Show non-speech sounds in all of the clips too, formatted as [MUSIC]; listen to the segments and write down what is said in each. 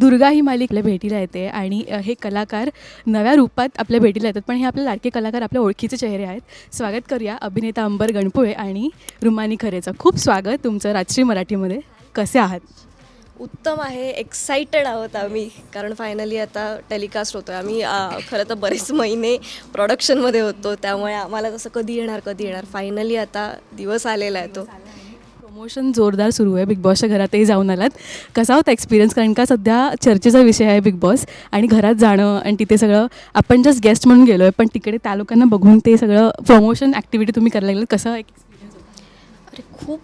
दुर्गा ही मालिक आपल्या भेटीला येते आणि हे कलाकार नव्या रूपात आपल्या भेटीला येतात. पण हे आपले लाडके कलाकार आपल्या ओळखीचे चेहरे आहेत. स्वागत करूया अभिनेता अंबर गणपुळे आणि रुमानी खरेचं. खूप स्वागत तुमचं राजश्री मराठीमध्ये. कसे आहात? उत्तम आहे. एक्साइटेड आहोत आम्ही. कारण फायनली आता टेलिकास्ट होतो आहे आम्ही खरं तर बरेच महिने प्रोडक्शनमध्ये होतो. त्यामुळे आम्हाला तसं कधी येणार कधी येणार. फायनली आता दिवस आलेला आहे तो. प्रमोशन जोरदार सुरू आहे. बिग बॉसच्या घरातही जाऊन आलात. कसा होता एक्सपिरियन्स कारण का सध्या चर्चेचा विषय आहे बिग बॉस आणि घरात जाणं आणि तिथे सगळं आपण जस्ट गेस्ट म्हणून गेलो आहे पण तिकडे त्या लोकांना बघून ते सगळं प्रमोशन ॲक्टिव्हिटी तुम्ही करायला लागलं कसं एक अरे खूप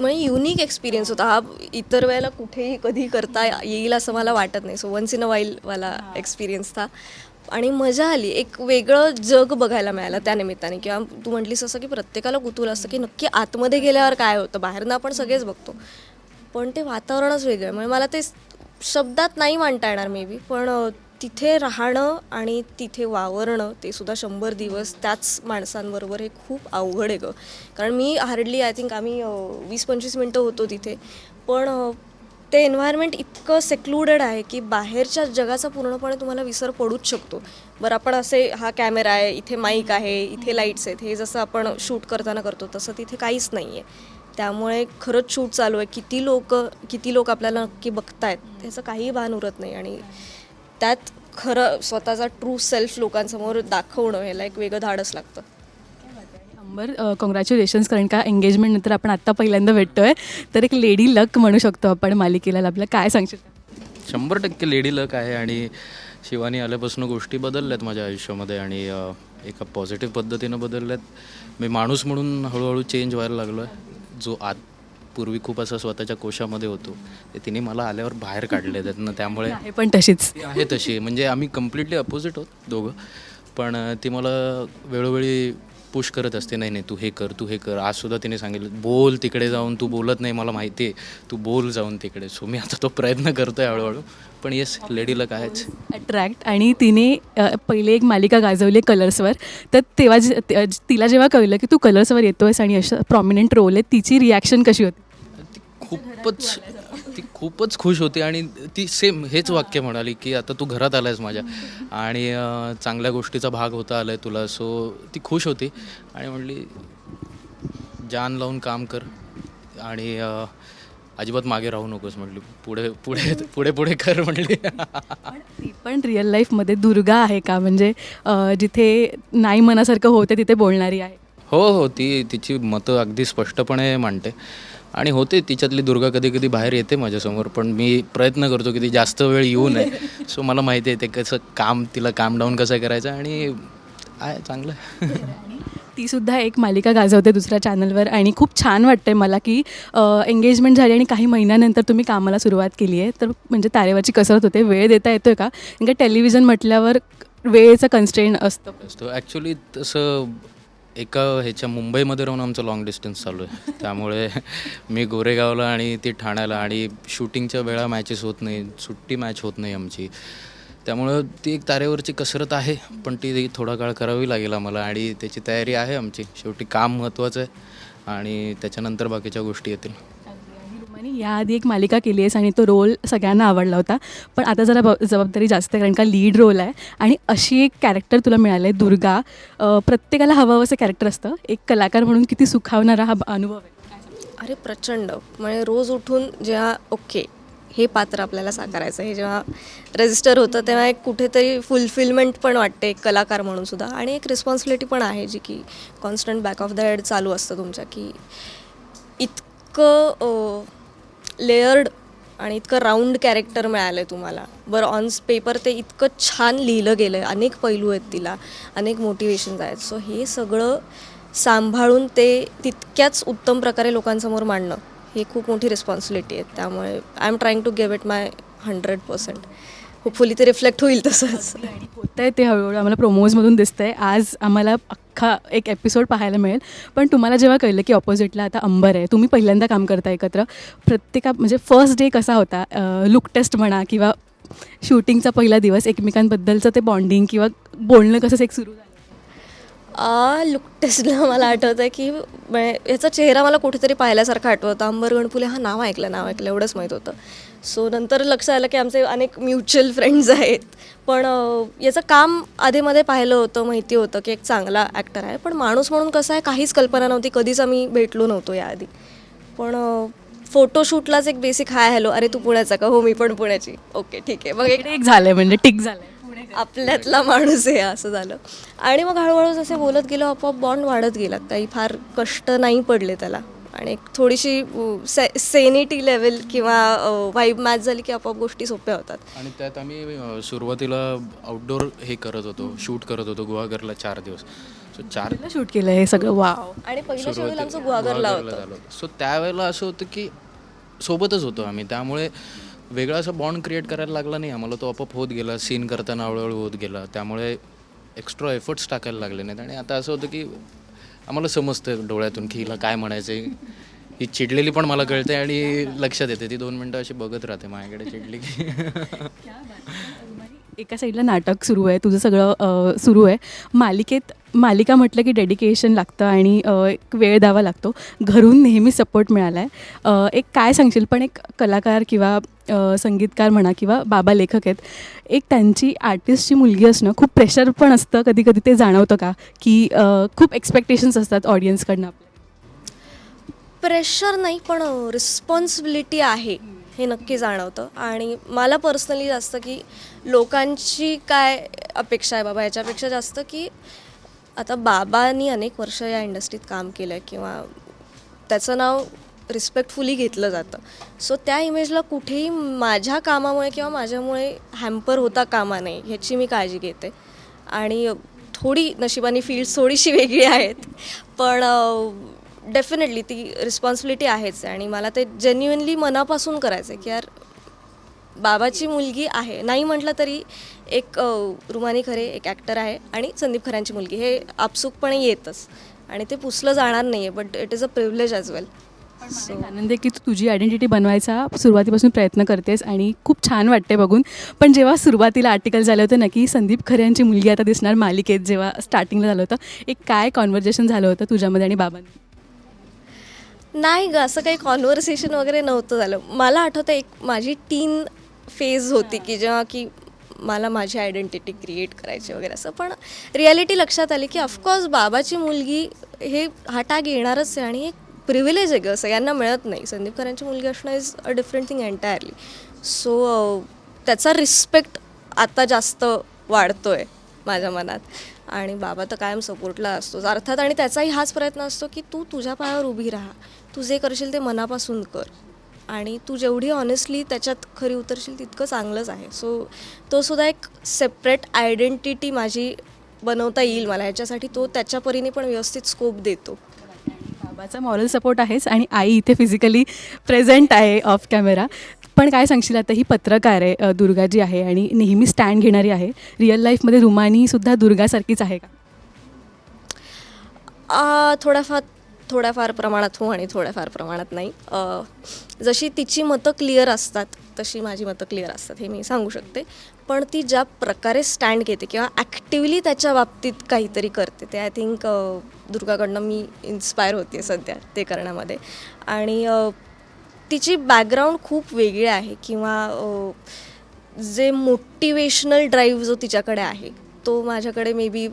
म्हणजे युनिक एक्सपिरियन्स होता. हा इतर वेळेला कुठेही कधी करता येईल असं मला वाटत नाही. So once in a while वाला एक्सपिरियन्स था. आणि मजा आली. एक वेगळं जग बघायला मिळालं त्या निमित्ताने. किंवा तू म्हटलीस असं की प्रत्येकाला कुतूल असतं की नक्की आतमध्ये गेल्यावर काय होतं? बाहेरनं आपण सगळेच बघतो. पण ते वातावरणच वेगळं आहे. म्हणजे मला ते शब्दात नाही मांडता येणार मे बी पण तिथे राहणं आणि तिथे वावरणं ते सुद्धा शंभर दिवस त्याच माणसांबरोबर हे खूप अवघड आहे गं. कारण मी हार्डली आय थिंक आम्ही वीस पंचवीस मिनटं होतो तिथे. पण ते एन्व्हायरमेंट इतकं सेक्लुडेड आहे की बाहेरच्या जगाचा पूर्णपणे तुम्हाला विसर पडूच शकतो. बरं आपण असे हा कॅमेरा आहे इथे माईक आहे इथे लाईट्स आहेत हे जसं आपण शूट करताना करतो तसं तिथे काहीच नाही आहे त्यामुळे खरंच शूट चालू आहे. किती लोक किती लोक आपल्याला नक्की बघतायत त्याचं काही भान उरत नाही. आणि त्यात खरं स्वतःचा ट्रू सेल्फ लोकांसमोर दाखवणं ह्याला एक वेगळं धाडस लागतं. अंबर कॉंग्रॅच्युलेशन्स कारण का एंगेजमेंट नंतर आपण आत्ता पहिल्यांदा भेटतोय. तर एक लेडी लक म्हणू शकतो आपण मालिकेला. आपलं काय सांगशील? शंभर टक्के लेडी लक आहे आणि शिवानी आल्यापासून गोष्टी बदलल्यात माझ्या आयुष्यामध्ये आणि एका पॉझिटिव्ह पद्धतीनं बदलल्यात. मी माणूस म्हणून हळूहळू चेंज व्हायला लागलो आहे जो आत पूर्वी खूप असं स्वतःच्या कोशामध्ये होतो ते तिने मला आल्यावर बाहेर काढले त्यातनं त्यामुळे आहे पण तशीच. आहे तशी. म्हणजे आम्ही कम्प्लिटली अपोजिट आहोत दोघं. पण ती मला वेळोवेळी पुश करत असते नाही नाही तू हे कर तू हे कर. आज सुद्धा तिने सांगितलं बोल तिकडे जाऊन तू बोलत नाही मला माहिती आहे तू बोल जाऊन तिकडे. सो मी आता तो प्रयत्न करतो आहे हळूहळू. पण येस लेडी लक आहेच. अट्रॅक्ट आणि तिने पहिले एक मालिका गाजवली कलर्सवर तर तेव्हा तिला जेव्हा कळलं की तू कलर्सवर येतोयस आणि असं प्रॉमिनंट रोल आहे तिची रिॲक्शन कशी होती? खूपच खूपच खुश होती आणि ती सेम हेच वाक्य म्हणाली की आता तू घरात आलायस माझ्या. आणि चांगल्या गोष्टीचा भाग होता आलाय तुला. सो ती खुश होती आणि म्हणली जान लावून काम कर आणि अजिबात मागे राहू नकोस म्हटली पुढे पुढे पुढे पुढे कर म्हणली. पण ती पण रिअल लाईफमध्ये दुर्गा आहे का? म्हणजे जिथे नाही मनासारखं होते तिथे बोलणारी आहे. हो हो. ती तिची मतं अगदी स्पष्टपणे मांडते. आणि होते तिच्यातली दुर्गा कधी कधी बाहेर येते माझ्यासमोर पण मी प्रयत्न करतो की ती जास्त वेळ येऊ नये. [LAUGHS] सो मला माहिती आहे ते कसं काम तिला काम डाऊन कसं करायचं आणि आहे चांगलं. [LAUGHS] ती सुद्धा एक मालिका गाजवते दुसऱ्या चॅनलवर आणि खूप छान वाटतंय मला की एंगेजमेंट झाली आणि काही महिन्यानंतर तुम्ही कामाला सुरुवात केली आहे. तर म्हणजे तारेवरची कसरत होते वेळ देता येतोय का? कारण टेलिव्हिजन म्हटल्यावर वेळेचं कन्स्ट्रेंट असतं. असतो. ॲक्च्युली तसं एका ह्याच्या मुंबईमध्ये राहून आमचं लॉंग डिस्टन्स चालू आहे. त्यामुळे मी गोरेगावला आणि ती ठाण्याला आणि शूटिंगच्या वेळा मॅचेस होत नाही सुट्टी मॅच होत नाही आमची. त्यामुळं ती एक तारेवरची कसरत आहे पण ती थोडा काळ करावी लागेल आम्हाला आणि त्याची तयारी आहे आमची. शेवटी काम महत्त्वाचं आहे आणि त्याच्यानंतर बाकीच्या गोष्टी येतील. मी याआधी एक मालिका केली आहेस आणि तो रोल सगळ्यांना आवडला होता. पण आता जरा ब- जबाबदारी जास्त आहे कारण का लीड रोल आहे. आणि अशी एक कॅरेक्टर तुला मिळालं आहे दुर्गा प्रत्येकाला हवं असं कॅरेक्टर असतं. एक कलाकार म्हणून किती सुखावणारा हा अनुभव आहे. अरे प्रचंड. म्हणजे रोज उठून जेव्हा ओके हे पात्र आपल्याला साकारायचं हे जेव्हा रजिस्टर होतं तेव्हा एक कुठेतरी फुलफिलमेंट पण वाटते एक कलाकार म्हणून सुद्धा. आणि एक रिस्पॉन्सिबिलिटी पण आहे जी की constant back of the head चालू असतं तुमच्या की इतकं लेअर्ड आणि इतकं राऊंड कॅरेक्टर मिळालं आहे तुम्हाला. बरं ऑन पेपर ते इतकं छान लिहिलं गेलं आहे अनेक पैलू आहेत तिला. अनेक मोटिवेशन्स आहेत. सो हे सगळं सांभाळून ते तितक्याच उत्तम प्रकारे लोकांसमोर मांडणं ही खूप मोठी रिस्पॉन्सिबिलिटी आहे. त्यामुळे I am trying to give it my hundred percent hopefully ते रिफ्लेक्ट होईल तसंच. होत आहे ते हळूहळू आम्हाला प्रोमोजमधून दिसतंय. आज आम्हाला अख्खा एक एपिसोड पाहायला मिळेल. पण तुम्हाला जेव्हा कळलं की ऑपोजिटला आता अंबर आहे तुम्ही पहिल्यांदा काम करता एकत्र. प्रत्येका म्हणजे फर्स्ट डे कसा होता? लुक टेस्ट म्हणा किंवा शूटिंगचा पहिला दिवस एकमेकांबद्दलचं ते बॉन्डिंग किंवा बोलणं कसं एक सुरू झालं? लुकटेस्टला [LAUGHS] मला आठवतं आहे की म्हणजे याचा चेहरा मला कुठेतरी पाहिल्यासारखा आठवतं. अंबर गणपुले हा नाव ऐकलं नाव ऐकलं एवढंच माहीत होतं. सो नंतर लक्षात आलं की आमचे अनेक म्युच्युअल फ्रेंड्स आहेत. पण याचं काम आधीमध्ये पाहिलं होतं माहिती होतं की एक चांगला ॲक्टर आहे. पण माणूस म्हणून कसं आहे काहीच कल्पना नव्हती. कधीच आम्ही भेटलो नव्हतो याआधी. पण फोटोशूटलाच एक बेसिक हाय हॅलो अरे तू पुण्याचा का? हो मी पण पुण्याची. ओके ठीक आहे. मग एक झालं म्हणजे टिक झालं आपल्यातला माणूस आहे असं झालं. आणि मग हळूहळू जसे बोलत गेलो आपोआप बॉन्ड वाढत गेला. काही फार कष्ट नाही पडले त्याला. आणि एक थोडीशी से सेनिटी लेवल किंवा वाईब मॅच झाली की आपोआप गोष्टी सोप्या होतात. आणि त्यात आम्ही सुरुवातीला आउटडोर हे करत होतो शूट करत होतो गुहागरला चार दिवस. सो चार शूट केलं हे सगळं? वाव आणि आमचं सुरुवाती- गुहागरला होतं. सो त्यावेळेला असं होतं की सोबतच होतो आम्ही. त्यामुळे वेगळा असा बॉन्ड क्रिएट करायला लागला नाही. आम्हाला तो आपोआप होत गेला. सीन करताना हळूहळू होत गेला. त्यामुळे एक्स्ट्रा एफर्ट्स टाकायला लागले नाहीत. आणि आता असं होतं की आम्हाला समजतं डोळ्यातून की हिला काय म्हणायचं आहे ही चिडलेली पण मला कळते आणि लक्षात येते ती दोन मिनटं अशी बघत राहते. माझ्याकडे चिडली की. [LAUGHS] एका साईडला नाटक सुरू आहे. तुझं सगळं सुरू आहे. मालिकेत मालिका म्हटलं की डेडिकेशन लागतं आणि एक वेळ द्यावा लागतो. घरून नेहमी सपोर्ट मिळाला आहे एक काय सांगशील? पण एक कलाकार किंवा संगीतकार म्हणा किंवा बाबा लेखक आहेत एक त्यांची आर्टिस्टची मुलगी असणं खूप प्रेशर पण असतं. कधी कधी ते जाणवतं का? की खूप एक्सपेक्टेशन्स असतात ऑडियन्सकडनं आपल्या. प्रेशर नाही पण रिस्पॉन्सिबिलिटी आहे हे नक्की जाणवतं. आणि मला पर्सनली जास्त की लोकांची काय अपेक्षा आहे बाबा? याच्यापेक्षा जास्त की आता बाबांनी अनेक वर्ष या इंडस्ट्रीत काम केलं आहे किंवा त्याचं नाव रिस्पेक्टफुली घेतलं जातं. सो त्या इमेजला कुठेही माझ्या कामामुळे किंवा माझ्यामुळे हॅम्पर होता कामा नये ह्याची मी काळजी घेते. आणि थोडी नशिबाने फील्ड थोडीशी वेगळी आहेत पण डेफिनेटली ती रिस्पॉन्सिबिलिटी आहेच. आहे आणि मला ते जेन्युइनली मनापासून करायचं आहे की यार बाबाची मुलगी आहे. नाही म्हटलं तरी एक रुमानी खरे एक ॲक्टर आहे आणि संदीप खऱ्यांची मुलगी. हे आपसुकपणे येतच आणि ते पुसलं जाणार नाही आहे but it is a privilege as well एक आनंद आहे की तू तुझी आयडेंटिटी बनवायचा सुरुवातीपासून प्रयत्न करतेस आणि खूप छान वाटते बघून. पण जेव्हा सुरुवातीला आर्टिकल झालं होतं ना की संदीप खरे यांची मुलगी आता दिसणार मालिकेत जेव्हा स्टार्टिंगला झालं होतं एक काय कॉन्व्हर्जेशन झालं होतं तुझ्यामध्ये आणि बाबांनी नाही ग असं काही कॉन्व्हर्सेशन वगैरे नव्हतं झालं. मला आठवतं एक माझी टीन फेज होती की जेव्हा की मला माझी आयडेंटिटी क्रिएट करायची वगैरे असं. पण रियालिटी लक्षात आली की ऑफकोर्स बाबाची मुलगी हे हा टॅग येणारच आहे आणि एक प्रिव्हिलेज आहे ग. सगळ्यांना मिळत नाही. संदीप करांची मुलगी असणं is a different thing entirely so त्याचा रिस्पेक्ट आता जास्त वाढतो आहे माझ्या मनात. आणि बाबा तर कायम सपोर्टला असतोच. अर्थात आणि त्याचाही हाच प्रयत्न असतो की तू तुझ्या पायावर उभी राहा. तू जे करशील ते मनापासून कर. आणि तू जेवढी ऑनेस्टली त्याच्यात खरी उतरशील तितकं चांगलंच आहे. सो तो सुद्धा एक सेपरेट आयडेंटिटी माझी बनवता येईल मला. ह्याच्यासाठी तो त्याच्या परीने पण व्यवस्थित स्कोप देतो. बाबाचा मॉरल सपोर्ट आहेच आणि आई इथे फिजिकली प्रेझेंट आहे ऑफ कॅमेरा पण काय सांगशील आता ही पत्रकार आहे अ, दुर्गा जी आहे आणि नेहमी स्टँड घेणारी आहे. रिअल लाईफमध्ये रुमानीसुद्धा दुर्गासारखीच आहे का? आ, थोड्याफार प्रमाणात हो आणि थोड्याफार प्रमाणात नाही. जशी तिची मतं क्लिअर असतात तशी माझी मतं क्लिअर असतात हे मी सांगू शकते. पण ती ज्या प्रकारे स्टँड घेते किंवा ॲक्टिवली त्याच्या बाबतीत काहीतरी करते ते आय थिंक दुर्गाकडनं मी इन्स्पायर होते सध्या ते करण्यामध्ये. आणि तिची बॅकग्राऊंड खूप वेगळी आहे किंवा जे मोटिवेशनल ड्राईव्ह जो तिच्याकडे आहे तो माझ्याकडे मे बी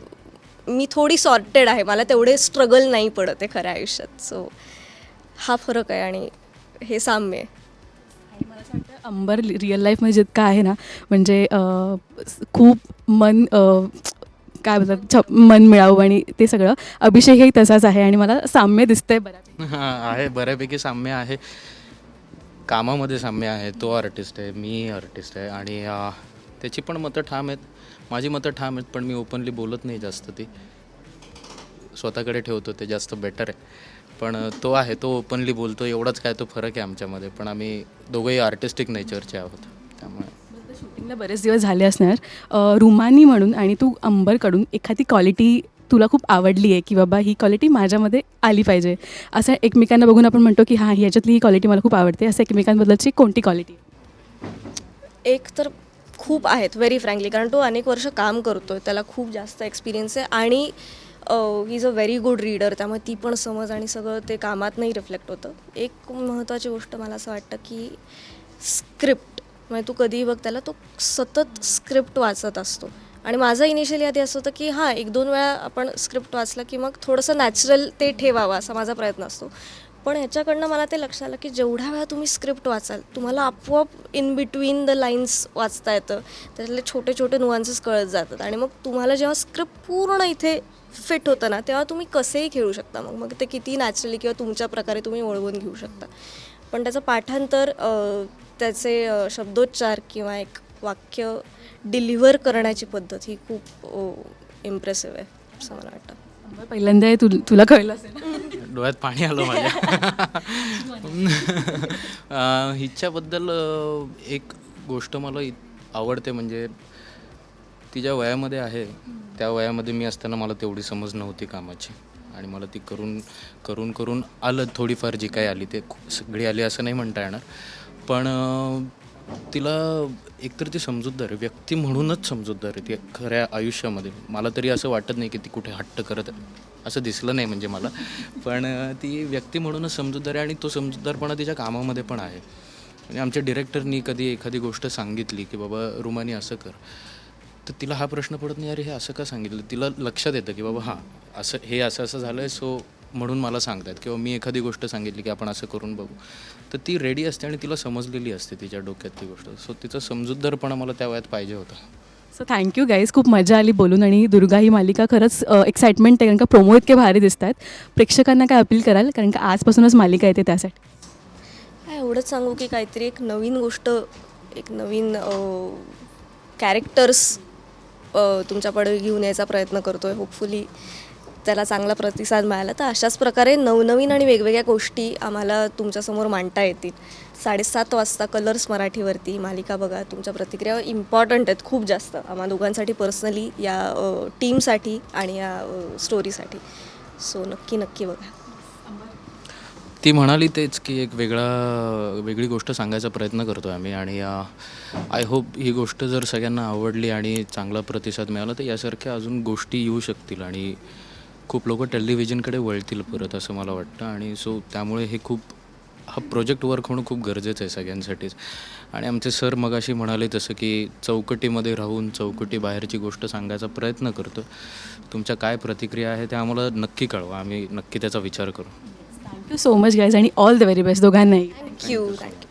मी थोडी सॉर्टेड आहे. मला तेवढे स्ट्रगल नाही पडत आहे खऱ्या आयुष्यात. सो हा फरक आहे आणि हे साम्य आहे. आणि मला असं वाटतं अंबर रिअल लाईफमध्ये जितकं आहे ना म्हणजे खूप मन काय बोलतात छ मन मिळावं आणि ते सगळं. अभिषेकही तसाच आहे आणि मला साम्य दिसतंय बऱ्यापैकी. हां आहे. बऱ्यापैकी साम्य आहे. कामामध्ये साम्य आहे. तो आर्टिस्ट आहे. मी आर्टिस्ट आहे. आणि अं, त्याची पण मतं ठाम आहेत. माझी मतं ठाम आहेत पण मी ओपनली बोलत नाही जास्त ती. स्वतःकडे ठेवतो ते जास्त बेटर आहे. पण तो आहे तो ओपनली बोलतो एवढाच काय तो फरक आहे आमच्यामध्ये. पण आम्ही दोघंही आर्टिस्टिक नेचरचे आहोत. त्यामुळे. शूटिंगला बरेच दिवस झाले असणार. रुमानी म्हणून आणि तू अंबरकडून एखादी क्वालिटी तुला खूप आवडली आहे की बाबा ही क्वालिटी माझ्यामध्ये आली पाहिजे. असं एकमेकांना बघून आपण म्हणतो की हां ह्याच्यातली ही क्वालिटी मला खूप आवडते. असं एकमेकांबद्दलची कोणती क्वालिटी एक तर खूप आहेत व्हेरी फ्रँकली कारण तो अनेक वर्ष काम करतो आहे त्याला खूप जास्त एक्सपिरियन्स आहे आणि she is a very good reader त्यामुळे ती पण समज आणि सगळं ते कामात नाही रिफ्लेक्ट होतं. एक महत्त्वाची गोष्ट मला असं वाटतं की स्क्रिप्ट म्हणजे तू कधीही बघ त्याला तो सतत स्क्रिप्ट वाचत असतो. आणि माझं इनिशियली आधी असं होतं की हां एक दोन वेळा आपण स्क्रिप्ट वाचलं की मग थोडंसं नॅचरल ते ठेवावं असा माझा प्रयत्न असतो. पण ह्याच्याकडनं मला ते लक्षात आलं की जेवढ्या वेळा तुम्ही स्क्रिप्ट वाचाल तुम्हाला आपोआप इन बिटवीन द लाईन्स वाचता येतं. त्याच्यातले छोटे छोटे नुआन्सेस कळत जातात. आणि मग तुम्हाला जेव्हा स्क्रिप्ट पूर्ण इथे फिट होतं ना तेव्हा तुम्ही कसेही खेळू शकता. मग मग ते किती नॅचरली किंवा तुमच्या प्रकारे तुम्ही वळवून घेऊ शकता. पण त्याचं पाठांतर त्याचे शब्दोच्चार किंवा एक वाक्य डिलिव्हर करण्याची पद्धत ही खूप इम्प्रेसिव्ह आहे असं मला वाटतं. पहिल्यांदा हे तुल तुला कळलं असेल. डोळ्यात पाणी आलं माझ्या. हिच्याबद्दल एक गोष्ट मला आवडते म्हणजे ती ज्या वयामध्ये आहे त्या वयामध्ये मी असताना मला तेवढी समज नव्हती कामाची. आणि मला ती करून करून करून आलं थोडीफार जी काही आली ते सगळी आली असं नाही म्हणता येणार. पण तिला एकतर ती समजूतदार आहे व्यक्ती म्हणूनच समजूतदार आहे ती खऱ्या आयुष्यामध्ये. मला तरी असं वाटत नाही की ती कुठे हट्ट करत आहे. असं दिसलं नाही म्हणजे मला. पण ती व्यक्ती म्हणूनच समजूतदार आहे आणि तो समजूतदारपणा तिच्या कामामध्ये पण आहे. आणि आमच्या डिरेक्टरनी कधी एखादी गोष्ट सांगितली की बाबा रुमानी असं कर. तर तिला हा प्रश्न पडत नाही अरे हे असं का सांगितलं? तिला लक्षात येतं की बाबा हां असं हे असं असं झालं आहे सो म्हणून मला सांगतात किंवा मी एखादी गोष्ट सांगितली की आपण असं करून बघू. तर ती रेडी असते आणि तिला समजलेली असते तिच्या डोक्यात ती गोष्ट. सो तिचा समजूतदारपणा मला त्या वयात पाहिजे होता. सो थँक्यू गाईज खूप मजा आली बोलून आणि दुर्गा ही मालिका खरंच एक्साइटमेंट आहे. कारण का प्रोमो इतके भारी दिसत आहेत प्रेक्षकांना काय अपील कराल? कारण का आजपासूनच मालिका येते त्यासाठी. काय एवढंच सांगू की काहीतरी एक नवीन गोष्ट एक नवीन कॅरेक्टर्स तुमच्याकडे घेऊन यायचा प्रयत्न करतो आहे होपफुली त्याला चांगला प्रतिसाद मिळाला तर अशाच प्रकारे नवनवीन आणि वेगवेगळ्या गोष्टी आम्हाला तुमच्यासमोर मांडता येतील. साडेसात वाजता कलर्स मराठीवरती मालिका बघा. तुमच्या प्रतिक्रिया इम्पॉर्टंट आहेत खूप जास्त. आम्हा दोघांसाठी पर्सनली या टीमसाठी आणि या स्टोरीसाठी सो नक्की नक्की बघा. ती म्हणाली तेच की एक वेगळा वेगळी गोष्ट सांगायचा प्रयत्न करतो आहे आम्ही आणि आय होप ही गोष्ट जर सगळ्यांना आवडली आणि चांगला प्रतिसाद मिळाला तर यासारख्या अजून गोष्टी येऊ शकतील आणि खूप लोक टेलिव्हिजनकडे वळतील परत असं मला वाटतं. आणि सो त्यामुळे हे खूप हा प्रोजेक्ट वर्क होणं खूप गरजेचं आहे सगळ्यांसाठीच. आणि आमचे सर मगाशी म्हणाले तसं की चौकटीमध्ये राहून चौकटी बाहेरची गोष्ट सांगायचा प्रयत्न करतो. तुमच्या काय प्रतिक्रिया आहे त्या आम्हाला नक्की कळवा. आम्ही नक्की त्याचा विचार करू. Thank you so much guys आणि ऑल द व्हेरी बेस्ट दोघांनाही. Thank you thank you